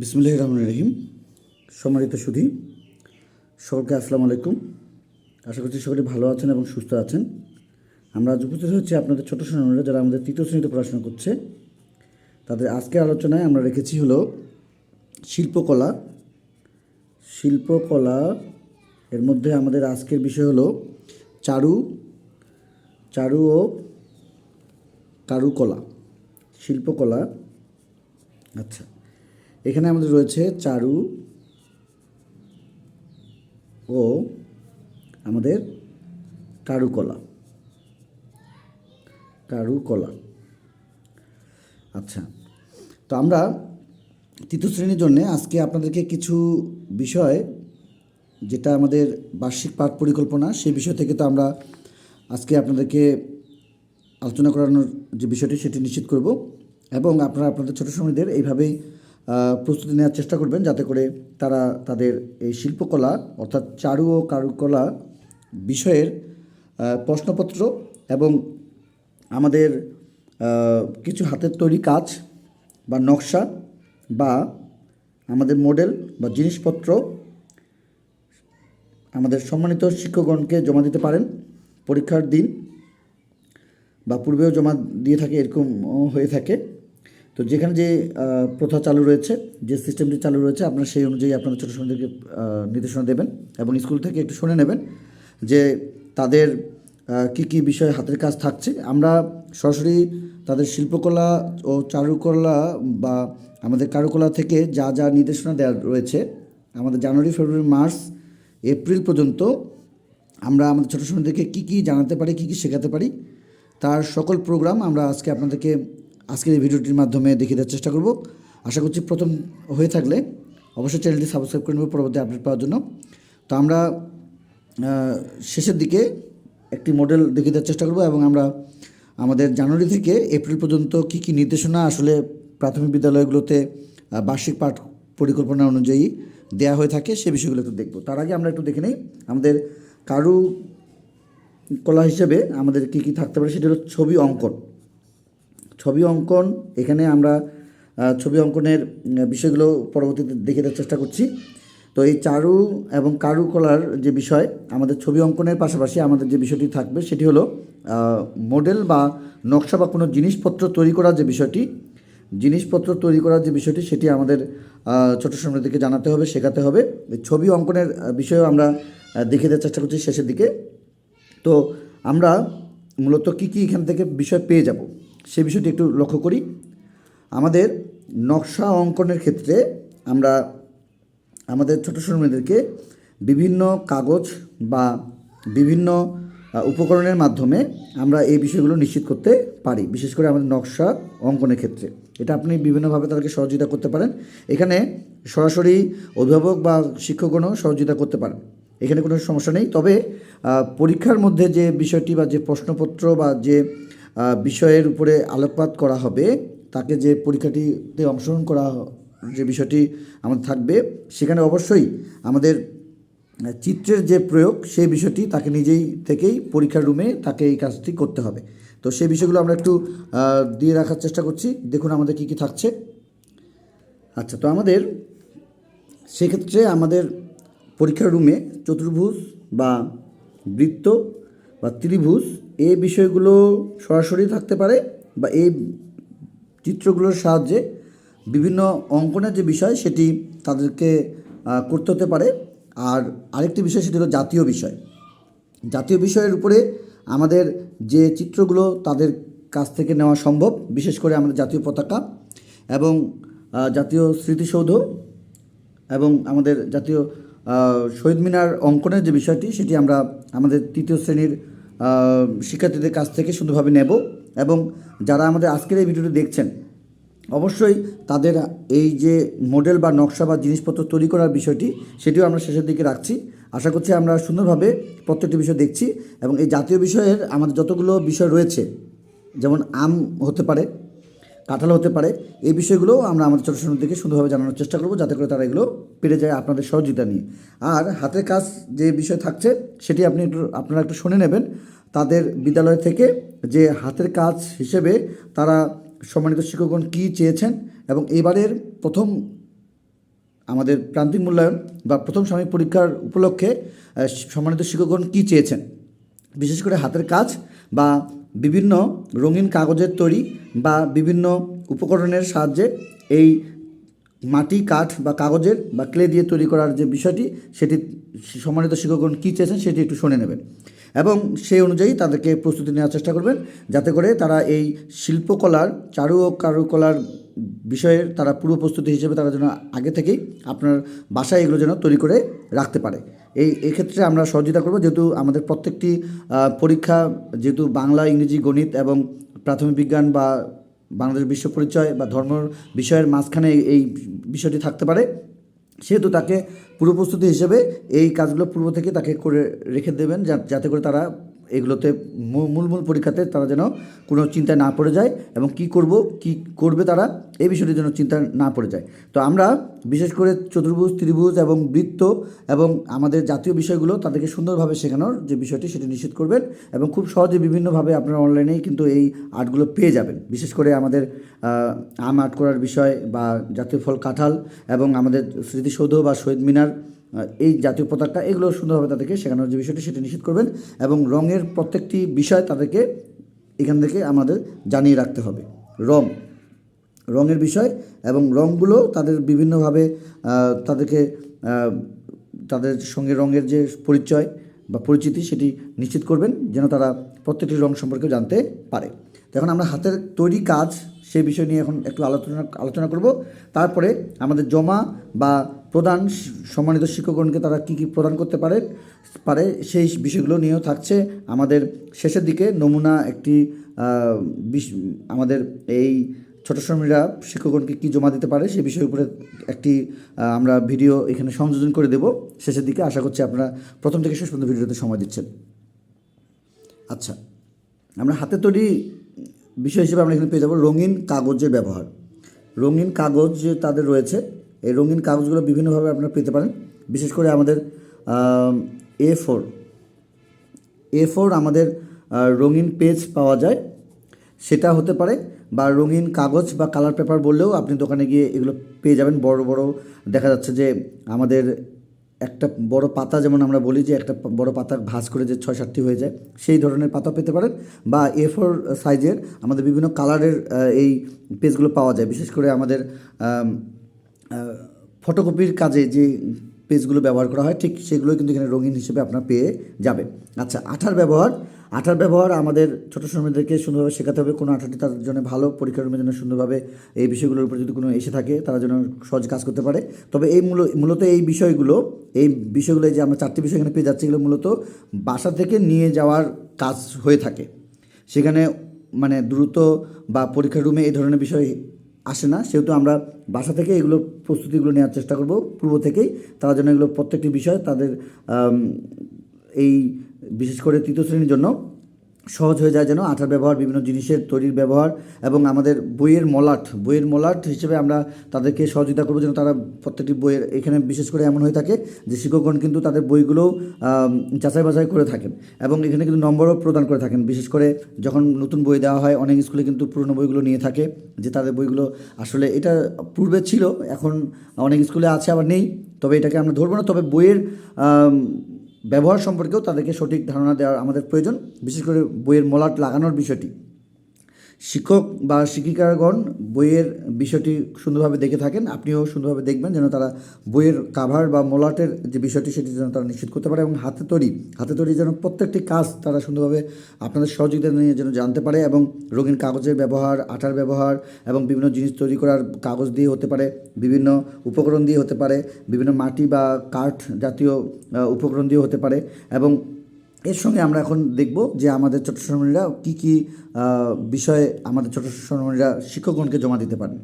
বিসমুল্লাহ রহমান রহিম। সম্মানিত সুধী, সকলকে আসসালামু আলাইকুম। আশা করছি সকলে ভালো আছেন এবং সুস্থ আছেন। আমরা আজ উপস্থিত হচ্ছি আপনাদের ছোটো সোনারা যারা আমাদের তৃতীয় শ্রেণীতে পড়াশোনা করছে। তাদের আজকের আলোচনায় আমরা রেখেছি হলো শিল্পকলা। শিল্পকলা, এর মধ্যে আমাদের আজকের বিষয় হলো চারু চারু ও কারুকলা। শিল্পকলা আচ্ছা। এখানে আমাদের রয়েছে চারু ও আমাদের কারুকলা। কারুকলা। আচ্ছা তো আমরা তৃতীয় শ্রেণির জন্য আজকে আপনাদেরকে কিছু বিষয় যেটা আমাদের বার্ষিক পাঠ পরিকল্পনা, সেই বিষয় থেকে তো আমরা আজকে আপনাদেরকে আলোচনা করানোর যে বিষয়টি, সেটি নিশ্চিত করব। এবং আপনারা আপনাদের ছোটো সময়দের এইভাবেই প্রস্তুতি নেওয়ার চেষ্টা করবেন যাতে করে তারা তাদের এই শিল্পকলা অর্থাৎ চারু ও কারুকলা বিষয়ের প্রশ্নপত্র এবং আমাদের কিছু হাতের তৈরি কাজ বা নকশা বা আমাদের মডেল বা জিনিসপত্র আমাদের সম্মানিত শিক্ষকগণকে জমা দিতে পারেন পরীক্ষার দিন বা পূর্বেও জমা দিয়ে থাকে এরকম হয়ে থাকে। তো যেখানে যে প্রথা চালু রয়েছে, যে সিস্টেমটি চালু রয়েছে, আপনারা সেই অনুযায়ী আপনাদের ছোটো সময়দেরকে নির্দেশনা দেবেন এবং স্কুল থেকে একটু শুনে নেবেন যে তাদের কি কি বিষয়ে হাতের কাজ থাকছে। আমরা সরাসরি তাদের শিল্পকলা ও চারুকলা বা আমাদের কারুকলা থেকে যা যা নির্দেশনা দেওয়া রয়েছে, আমাদের জানুয়ারি, ফেব্রুয়ারি, মার্চ, এপ্রিল পর্যন্ত আমরা আমাদের ছোটো সময়দেরকে কী কী জানাতে পারি, কী কী শেখাতে পারি, তার সকল প্রোগ্রাম আমরা আজকে আপনাদেরকে আজকের এই ভিডিওটির মাধ্যমে দেখিয়ে দেওয়ার চেষ্টা করব। আশা করছি প্রথম হয়ে থাকলে অবশ্যই চ্যানেলটি সাবস্ক্রাইব করে নেব পরবর্তী আপডেট পাওয়ার জন্য। তো আমরা শেষের দিকে একটি মডেল দেখিয়ে দেওয়ার চেষ্টা করব এবং আমরা আমাদের জানুয়ারি থেকে এপ্রিল পর্যন্ত কী কী নির্দেশনা আসলে প্রাথমিক বিদ্যালয়গুলোতে বার্ষিক পাঠ পরিকল্পনা অনুযায়ী দেওয়া হয়ে থাকে সে বিষয়গুলো একটু দেখব। তার আগে আমরা একটু দেখে নিই, আমাদের কারু কলা হিসেবে আমাদের কী কী থাকতে পারে সেটা হলো ছবি অঙ্কন। ছবি অঙ্কন, এখানে আমরা ছবি অঙ্কনের বিষয়গুলো পরবর্তীতে দেখে দেওয়ার চেষ্টা করছি। তো এই চারু এবং কারুকলার যে বিষয়, আমাদের ছবি অঙ্কনের পাশাপাশি আমাদের যে বিষয়টি থাকবে, সেটি হলো মডেল বা নকশা বা কোনো জিনিসপত্র তৈরি করার যে বিষয়টি, জিনিসপত্র তৈরি করার যে বিষয়টি, সেটি আমাদের ছোট সময়দেরকে জানাতে হবে, শেখাতে হবে। ছবি অঙ্কনের বিষয়েও আমরা দেখে দেওয়ার চেষ্টা করছি শেষের দিকে। তো আমরা মূলত কী কী এখান থেকে বিষয় পেয়ে যাব? সে বিষয়টি একটু লক্ষ্য করি। আমাদের নকশা অঙ্কনের ক্ষেত্রে আমরা আমাদের ছোটো ছোটো মেয়েদেরকে বিভিন্ন কাগজ বা বিভিন্ন উপকরণের মাধ্যমে আমরা এই বিষয়গুলো নিশ্চিত করতে পারি, বিশেষ করে আমাদের নকশা অঙ্কনের ক্ষেত্রে। এটা আপনি বিভিন্নভাবে তাদেরকে সহযোগিতা করতে পারেন। এখানে সরাসরি অভিভাবক বা শিক্ষকগণও সহযোগিতা করতে পারেন। এখানে কোনো সমস্যা নেই। তবে পরীক্ষার মধ্যে যে বিষয়টি বা যে প্রশ্নপত্র বা যে বিষয়ের উপরে আলোকপাত করা হবে, তাকে যে পরীক্ষাটিতে অংশগ্রহণ করা যে বিষয়টি আমাদের থাকবে, সেখানে অবশ্যই আমাদের চিত্রের যে প্রয়োগ, সেই বিষয়টি তাকে নিজেই থেকেই পরীক্ষার রুমে তাকে এই কাজটি করতে হবে। তো সেই বিষয়গুলো আমরা একটু দিয়ে রাখার চেষ্টা করছি। দেখুন আমাদের কী কী থাকছে। আচ্ছা তো আমাদের সেক্ষেত্রে আমাদের পরীক্ষার রুমে চতুর্ভুজ বা বৃত্ত বা ত্রিভুজ এই বিষয়গুলো সরাসরি থাকতে পারে বা এই চিত্রগুলোর সাহায্যে বিভিন্ন অঙ্কনের যে বিষয় সেটি তাদেরকে করতে হতে পারে। আর আরেকটি বিষয় সেটি হলো জাতীয় বিষয়। জাতীয় বিষয়ের উপরে আমাদের যে চিত্রগুলো তাদের কাছ থেকে নেওয়া সম্ভব, বিশেষ করে আমাদের জাতীয় পতাকা এবং জাতীয় স্মৃতিসৌধ এবং আমাদের জাতীয় শহীদ মিনার অঙ্কনের যে বিষয়টি সেটি আমরা আমাদের তৃতীয় শ্রেণির শিক্ষার্থীদের কাছ থেকে সুন্দরভাবে নেব এবং যারা আমাদের আজকের এই ভিডিওটি দেখছেন, অবশ্যই তাদের এই যে মডেল বা নকশা বা জিনিসপত্র তৈরি করার বিষয়টি, সেটিও আমরা শেষের দিকে রাখছি। আশা করছি আমরা সুন্দরভাবে প্রত্যেকটি বিষয় দেখছি এবং এই জাতীয় বিষয়ের আমাদের যতগুলো বিষয় রয়েছে, যেমন আম হতে পারে কাঁঠাল হতে পারে। এই বিষয়গুলো আমরা আমাদের ছোটো ছোটো থেকে সুন্দরভাবে জানানোর চেষ্টা করব, যাতে করে তারা এগুলো পেরে যায় আপনাদের সহযোগিতা নিয়ে। আর হাতের কাজ যে বিষয় থাকছে, সেটি আপনি একটু, আপনারা একটু শুনে নেবেন। তাদের বিদ্যালয় থেকে যে হাতের কাজ হিসেবে তারা সম্মানিত শিক্ষকগণ কী চেয়েছেন এবং এবারের প্রথম আমাদের প্রান্তিক মূল্যায়ন বা প্রথম সাময়িক পরীক্ষার উপলক্ষে সম্মানিত শিক্ষকগণ কী চেয়েছেন? বিশেষ করে হাতের কাজ বা বিভিন্ন রঙিন কাগজের তৈরি বা বিভিন্ন উপকরণের সাহায্যে এই মাটি, কাঠ বা কাগজের বা ক্লে দিয়ে তৈরি করার যে বিষয়টি, সেটি সম্মানিত শিক্ষকগণ কী চেয়েছেন সেটি একটু শুনে নেবেন। এবং সেই অনুযায়ী তাদেরকে প্রস্তুতি নেওয়ার চেষ্টা করবেন, যাতে করে তারা এই শিল্পকলার, চারু ও কারুকলার বিষয়ের তারা পূর্ব প্রস্তুতি হিসেবে তারা যেন আগে থেকেই আপনার বাসায় এগুলো যেন তৈরি করে রাখতে পারে। এই এক্ষেত্রে আমরা সহযোগিতা করব, যেহেতু আমাদের প্রত্যেকটি পরীক্ষা, যেহেতু বাংলা, ইংরেজি, গণিত এবং প্রাথমিক বিজ্ঞান বা বাংলাদেশ বিশ্ব পরিচয় বা ধর্ম বিষয়ের মাঝখানে এই- বিষয়টি থাকতে পারে, সেহেতু তাকে পূর্ব প্রস্তুতি হিসেবে এই কাজগুলো পূর্ব থেকে তাকে করে রেখে দেবেন যাতে করে তারা এগুলোতে মূল মূল পরীক্ষাতে তারা যেন কোনো চিন্তায় না পড়ে যায় এবং কি করব, কি করবে তারা এই বিষয়টি যেন চিন্তা না পড়ে যায়। তো আমরা বিশেষ করে চতুর্ভুজ, ত্রিভুজ এবং বৃত্ত এবং আমাদের জাতীয় বিষয়গুলো তাদেরকে সুন্দরভাবে শেখানোর যে বিষয়টি সেটি নিশ্চিত করবেন এবং খুব সহজে বিভিন্নভাবে আপনারা অনলাইনেই কিন্তু এই আর্টগুলো পেয়ে যাবেন। বিশেষ করে আমাদের আম আর্ট করার বিষয় বা জাতীয় ফল কাঁঠাল এবং আমাদের স্মৃতিসৌধ বা শহীদ মিনার এই জাতীয় পতাকা, এগুলো সুন্দরভাবে তাদেরকে শেখানোর যে বিষয়টি, সেটি নিশ্চিত করবেন এবং রঙের প্রত্যেকটি বিষয় তাদেরকে এখান থেকে আমাদের জানিয়ে রাখতে হবে। রং, রঙের বিষয় এবং রঙগুলো তাদের বিভিন্নভাবে তাদেরকে তাদের সঙ্গে রঙের যে পরিচয় বা পরিচিতি, সেটি নিশ্চিত করবেন যেন তারা প্রত্যেকটি রং সম্পর্কে জানতে পারে। এখন আমরা হাতের তৈরি কাজ, সেই বিষয় নিয়ে এখন একটু আলোচনা আলোচনা করব। তারপরে আমাদের জমা বা প্রদান স- সম্মানিত শিক্ষকগণকে তারা কী কী প্রদান করতে পারে পারে সেই বিষয়গুলো নিয়েও থাকছে আমাদের শেষের দিকে। নমুনা একটি আমাদের এই ছোট শ্রমিকরা শিক্ষকগণকে কী জমা দিতে পারে সেই বিষয়ের উপরে একটি আমরা ভিডিও এখানে সংযোজন করে দেব। শেষের দিকে আশা করছি আপনারা প্রথম থেকে শেষ পর্যন্ত ভিডিওতে সময় দিচ্ছেন। আচ্ছা আমরা হাতে তৈরি বিষয় হিসেবে আমরা এখানে পেয়ে যাব রঙিন কাগজের ব্যবহার। রঙিন কাগজ তাদের রয়েছে। এই রঙিন কাগজগুলো বিভিন্নভাবে আপনারা পেতে পারেন। বিশেষ করে আমাদের এ ফোর এ ফোর আমাদের রঙিন পেজ পাওয়া যায়। সেটা হতে পারে বা রঙিন কাগজ বা কালার পেপার বললেও আপনি দোকানে গিয়ে এগুলো পেয়ে যাবেন। বড় বড় দেখা যাচ্ছে যে আমাদের একটা বড় পাতা যেমন আমরা বলি যে একটা বড় পাতা ভাঁজ করে যে ছয়, সাতটি হয়ে যায়, সেই ধরনের পাতা পেতে পারেন বা এ ফোর সাইজের আমাদের বিভিন্ন কালারের এই পেজগুলো পাওয়া যায়। বিশেষ করে আমাদের ফটোকপির কাজে যে পেজগুলো ব্যবহার করা হয়, ঠিক সেগুলো কিন্তু এখানে রঙিন হিসেবে আপনার পেয়ে যাবেন আচ্ছা আঠার ব্যবহার। আঠার ব্যবহার আমাদের ছোটো শ্রমিকদেরকে সুন্দরভাবে শেখাতে হবে। কোনো আঠাটি তার জন্য ভালো, পরীক্ষার যেন সুন্দরভাবে এই বিষয়গুলোর উপর যদি কোনো এসে থাকে, তারা যেন সহজ কাজ করতে পারে। তবে এই মূল, মূলত এই বিষয়গুলো এই বিষয়গুলো যে আমরা চারটি বিষয় এখানে পেয়ে যাচ্ছি, এগুলো মূলত বাসা থেকে নিয়ে যাওয়ার কাজ হয়ে থাকে। সেখানে মানে দ্রুত বা পরীক্ষার রুমে এই ধরনের বিষয় আসে না, সেহেতু আমরা বাসা থেকে এগুলো প্রস্তুতিগুলো নেওয়ার চেষ্টা করব। পূর্ব থেকেই তারা যেন এগুলো প্রত্যেকটি বিষয় তাদের এই বিশেষ করে তৃতীয় শ্রেণির জন্য সহজ হয়ে যায় যেন আঠার ব্যবহার, বিভিন্ন জিনিসের তৈরির ব্যবহার এবং আমাদের বইয়ের মলাট বইয়ের মলাট হিসেবে আমরা তাদেরকে সহযোগিতা করব যেন তারা প্রত্যেকটি বইয়ের, এখানে বিশেষ করে এমন হয়ে থাকে যে শিক্ষকগণ কিন্তু তাদের বইগুলো যাচাই বাছাই করে থাকেন এবং এখানে কিন্তু নম্বরও প্রদান করে থাকেন। বিশেষ করে যখন নতুন বই দেওয়া হয়, অনেক স্কুলে কিন্তু পুরনো বইগুলো নিয়ে থাকে যে তাদের বইগুলো আসলে এটা পূর্বে ছিল, এখন অনেক স্কুলে আছে আবার নেই, তবে এটাকে আমরা ধরবো না। তবে বইয়ের ব্যবহার সম্পর্কেও তাদেরকে সঠিক ধারণা দেওয়া আমাদের প্রয়োজন বিশেষ করে বইয়ের মলাট লাগানোর বিষয়টি। শিক্ষক বা শিক্ষিকাগণ বইয়ের বিষয়টি সুন্দরভাবে দেখে থাকেন। আপনিও সুন্দরভাবে দেখবেন যেন তারা বইয়ের কাভার বা মোলাটের যে বিষয়টি, সেটি যেন তারা নিশ্চিত করতে পারে এবং হাতে তৈরি হাতে তৈরি যেন প্রত্যেকটি কাজ তারা সুন্দরভাবে আপনাদের সহযোগিতা নিয়ে যেন জানতে পারে এবং রঙিন কাগজের ব্যবহার আঠার ব্যবহার এবং বিভিন্ন জিনিস তৈরি করার কাগজ দিয়ে হতে পারে, বিভিন্ন উপকরণ দিয়ে হতে পারে, বিভিন্ন মাটি বা কাঠ জাতীয় উপকরণ দিয়ে হতে পারে এবং এর সঙ্গে আমরা এখন দেখব যে আমাদের ছোট সন্তানরা কী কী বিষয়ে আমাদের ছোট সন্তানরা শিক্ষকগণকে জমা দিতে পারেন।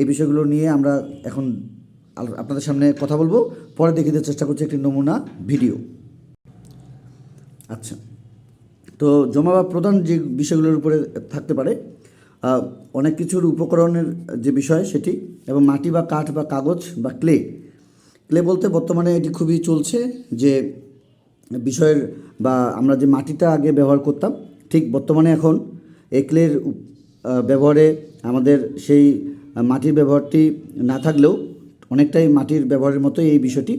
এই বিষয়গুলো নিয়ে আমরা এখন আপনাদের সামনে কথা বলব। পরে দেখে দেওয়ার চেষ্টা করছি একটি নমুনা ভিডিও। আচ্ছা তো জমা বা প্রধান যে বিষয়গুলোর উপরে থাকতে পারে অনেক কিছুর উপকরণের যে বিষয় সেটি এবং মাটি বা কাঠ বা কাগজ বা ক্লে। ক্লে বলতে বর্তমানে এটি খুবই চলছে যে বিষয়ের বা আমরা যে মাটিটা আগে ব্যবহার করতাম ঠিক বর্তমানে এখন এই ক্লের উপ- আহ, ব্যবহারে আমাদের সেই মাটির ব্যবহারটি না থাকলেও অনেকটাই মাটির ব্যবহারের মতো এই বিষয়টি।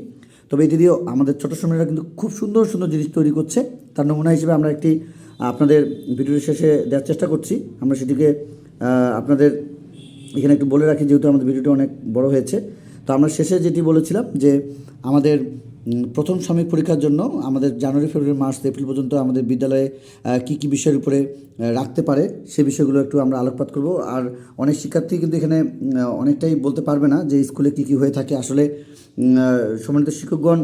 তবে এটি দিয়েও আমাদের ছোটো শ্রমিকরা কিন্তু খুব সুন্দর সুন্দর জিনিস তৈরি করছে। তার নমুনা হিসেবে আমরা একটি আপনাদের ভিডিওর শেষে দেওয়ার চেষ্টা করছি। আমরা সেটিকে আপনাদের এখানে একটু বলে রাখি যেহেতু আমাদের ভিডিওটি অনেক বড় হয়েছে। তো আমরা শেষে যেটি বলেছিলাম যে আমাদের প্রথম সাময়িক পরীক্ষার জন্য আমাদের জানুয়ারি, ফেব্রুয়ারি, মার্চ, এপ্রিল পর্যন্ত আমাদের বিদ্যালয়ে কী কী বিষয়ের উপরে রাখতে পারে সে বিষয়গুলো একটু আমরা আলোকপাত করব। আর অনেক শিক্ষার্থী কিন্তু এখানে অনেকটাই বলতে পারবে না যে স্কুলে কী কী হয়ে থাকে। আসলে সম্মানিত শিক্ষকগণ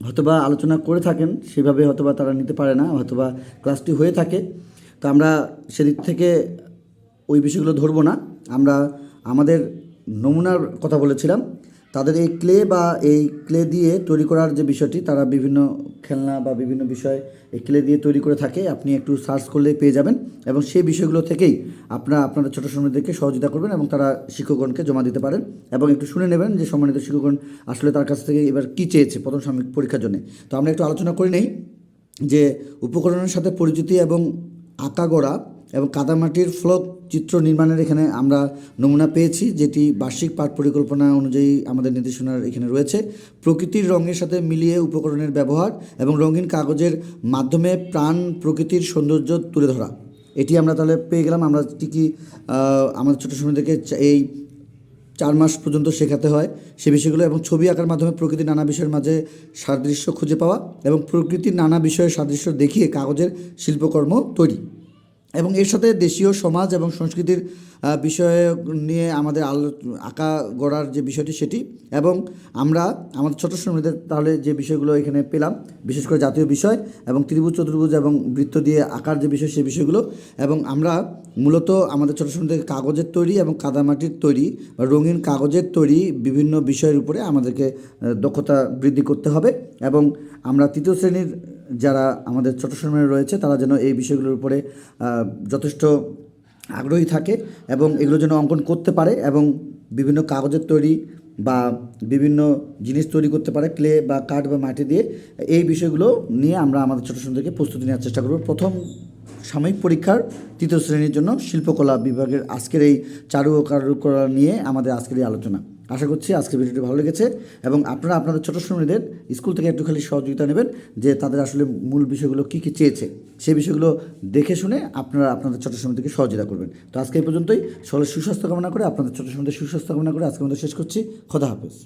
হয়তোবা আলোচনা করে থাকেন, সেভাবে হয়তোবা তারা নিতে পারে না, হয়তোবা ক্লাসটি হয়ে থাকে। তো আমরা সেদিক থেকে ওই বিষয়গুলো ধরবো না। আমরা আমাদের নমুনার কথা বলেছিলাম। তাদের এই ক্লে বা এই ক্লে দিয়ে তৈরি করার যে বিষয়টি, তারা বিভিন্ন খেলনা বা বিভিন্ন বিষয় এই ক্লে দিয়ে তৈরি করে থাকে। আপনি একটু সার্চ করলে পেয়ে যাবেন এবং সেই বিষয়গুলো থেকেই আপনারা আপনাদের ছোটো শ্রমিকদেরকে সহযোগিতা করবেন এবং তারা শিক্ষকগণকে জমা দিতে পারেন। এবং একটু শুনে নেবেন যে সম্মানিত শিক্ষকগণ আসলে তার কাছ থেকে এবার কী চেয়েছে প্রথম সাময়িক পরীক্ষার জন্য। তো আমরা একটু আলোচনা করে নেই যে উপকরণের সাথে পরিচিতি এবং আঁকা গড়া এবং কাদামাটির ফ্লক চিত্র নির্মাণের এখানে আমরা নমুনা পেয়েছি, যেটি বার্ষিক পাঠ পরিকল্পনা অনুযায়ী আমাদের নির্দেশনার এখানে রয়েছে। প্রকৃতির রঙের সাথে মিলিয়ে উপকরণের ব্যবহার এবং রঙিন কাগজের মাধ্যমে প্রাণ প্রকৃতির সৌন্দর্য তুলে ধরা। এটি আমরা তাহলে পেয়ে গেলাম। আমরা কী আমাদের ছোটো সময়দেরকে এই চার মাস পর্যন্ত শেখাতে হয় সে বিষয়গুলো এবং ছবি আঁকার মাধ্যমে প্রকৃতির নানা বিষয়ের মাঝে সাদৃশ্য খুঁজে পাওয়া এবং প্রকৃতির নানা বিষয়ের সাদৃশ্য দেখিয়ে কাগজের শিল্পকর্ম তৈরি। এবং এর সাথে দেশীয় সমাজ এবং সংস্কৃতির বিষয় নিয়ে আমাদের আলো, আঁকা গড়ার যে বিষয়টি সেটি এবং আমরা, আমাদের ছোটো শ্রমিকদের তাহলে যে বিষয়গুলো এখানে পেলাম, বিশেষ করে জাতীয় বিষয় এবং ত্রিভুজ, চতুর্ভুজ এবং বৃত্ত দিয়ে আঁকার যে বিষয় সেই বিষয়গুলো এবং আমরা মূলত আমাদের ছোটো শ্রমিকদের কাগজের তৈরি এবং কাদামাটির তৈরি বা রঙিন কাগজের তৈরি বিভিন্ন বিষয়ের উপরে আমাদেরকে দক্ষতা বৃদ্ধি করতে হবে এবং আমরা তৃতীয় শ্রেণির যারা আমাদের ছোটো শ্রমিক রয়েছে, তারা যেন এই বিষয়গুলোর উপরে যথেষ্ট আগ্রহী থাকে এবং এগুলো যেন অঙ্কন করতে পারে এবং বিভিন্ন কাগজের তৈরি বা বিভিন্ন জিনিস তৈরি করতে পারে, ক্লে বা কাঠ বা মাটি দিয়ে এই বিষয়গুলো নিয়ে আমরা আমাদের ছোটো থেকে প্রস্তুতি নেওয়ার চেষ্টা করব। প্রথম সাময়িক পরীক্ষার তৃতীয় শ্রেণির জন্য শিল্পকলা বিভাগের আজকের এই চারু ও কারুকলা নিয়ে আমাদের আজকের এই আলোচনা। আশা করছি আজকে ভিডিওটি ভালো লেগেছে এবং আপনারা আপনাদের ছোটো সময়দের স্কুল থেকে একটু খালি সহযোগিতা নেবেন যে তাদের আসলে মূল বিষয়গুলো কী কী চেয়েছে। সেই বিষয়গুলো দেখে শুনে আপনারা আপনাদের ছোটো সমিতিকে সহযোগিতা করবেন। তো আজকে এই পর্যন্তই। সকলের সুস্বাস্থ্য কামনা করে আপনাদের ছোটো সমিতির সুস্বাস্থ্য কামনা করে আজকে আমাদের শেষ করছি। খোদা হাফেজ।